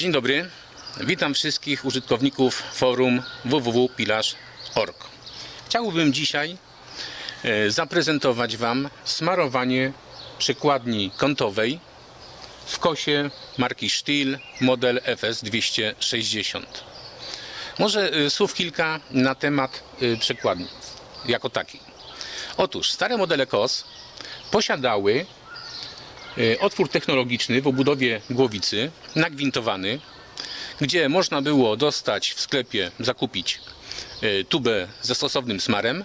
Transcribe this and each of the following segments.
Dzień dobry. Witam wszystkich użytkowników forum www.pilarz.org. Chciałbym dzisiaj e, zaprezentować Wam smarowanie przekładni kątowej w kosie marki Stihl model FS260. Może e, słów kilka na temat e, przekładni jako takiej. Otóż stare modele KOS posiadały otwór technologiczny w obudowie głowicy, nagwintowany, gdzie można było dostać w sklepie, zakupić e, tubę ze stosownym smarem,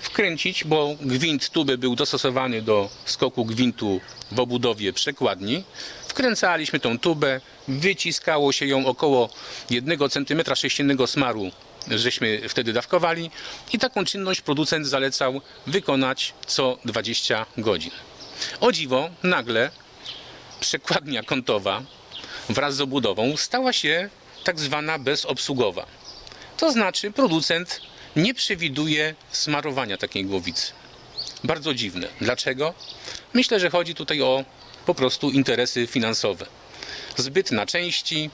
wkręcić, bo gwint tuby był dostosowany do skoku gwintu w obudowie przekładni. Wkręcaliśmy tą tubę, wyciskało się ją około 1 cm sześciennego smaru, żeśmy wtedy dawkowali i taką czynność producent zalecał wykonać co 20 godzin. O dziwo, nagle przekładnia kątowa wraz z obudową stała się tak zwana bezobsługowa. To znaczy producent nie przewiduje smarowania takiej głowicy. Bardzo dziwne. Dlaczego? Myślę, że chodzi tutaj o po prostu interesy finansowe. Zbyt na części,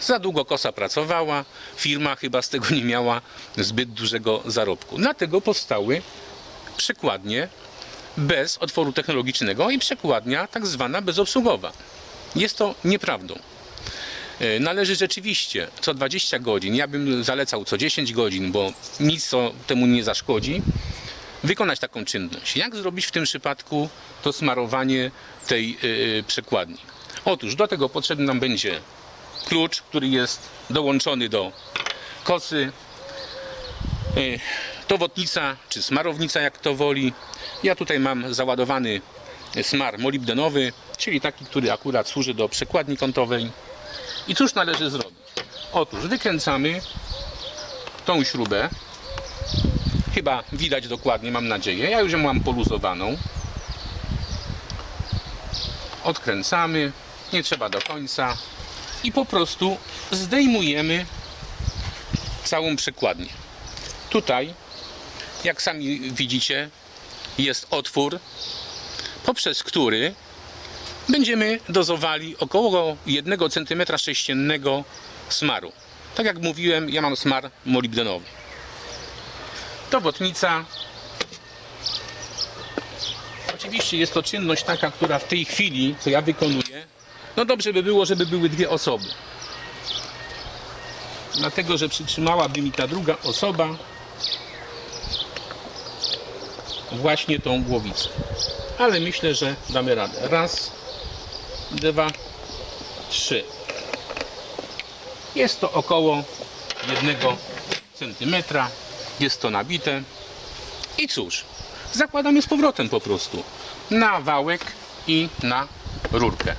za długo kosa pracowała, firma chyba z tego nie miała zbyt dużego zarobku. Dlatego powstały przekładnie bez otworu technologicznego i przekładnia tak zwana bezobsługowa. Jest to nieprawdą. E, Należy rzeczywiście co 20 godzin, ja bym zalecał co 10 godzin, bo nic to temu nie zaszkodzi, wykonać taką czynność. Jak zrobić w tym przypadku to smarowanie tej yy, przekładni? Otóż do tego potrzebny nam będzie klucz, który jest dołączony do kosy, towotnica czy smarownica, jak to woli. Ja tutaj mam załadowany smar molibdenowy, czyli taki, który akurat służy do przekładni kątowej. I cóż należy zrobić? Otóż wykręcamy tą śrubę. Chyba widać dokładnie, mam nadzieję. Ja już ją mam poluzowaną. Odkręcamy. Nie trzeba do końca. I po prostu zdejmujemy całą przekładnię. Tutaj, jak sami widzicie, jest otwór, poprzez który będziemy dozowali około 1 cm sześciennego smaru. Tak jak mówiłem, ja mam smar molibdenowy. Towotnica. Oczywiście jest to czynność taka, która w tej chwili, co ja wykonuję, no dobrze by było, żeby były dwie osoby. Dlatego, że przytrzymałaby mi ta druga osoba właśnie tą głowicę. Ale myślę, że damy radę. Raz, dwa, trzy. Jest to około jednego centymetra. Jest to nabite. I cóż, zakładamy z powrotem po prostu na wałek i na rurkę.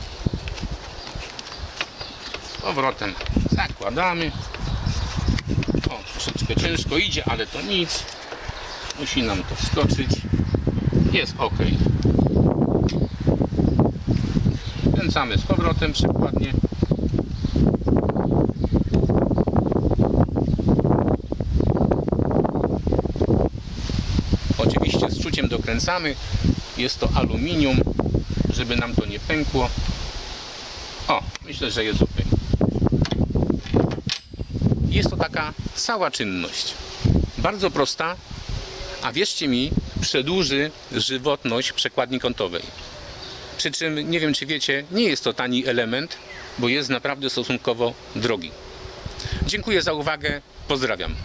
Z powrotem zakładamy. O, troszeczkę ciężko idzie, ale to nic. Musi nam to wskoczyć. Jest ok. Kręcamy z powrotem przykładnie. Oczywiście z czuciem dokręcamy. Jest to aluminium, żeby nam to nie pękło. O, myślę, że jest ok. Jest to taka cała czynność. Bardzo prosta, a wierzcie mi, przedłuży żywotność przekładni kątowej. Przy czym, nie wiem czy wiecie, nie jest to tani element, bo jest naprawdę stosunkowo drogi. Dziękuję za uwagę, pozdrawiam.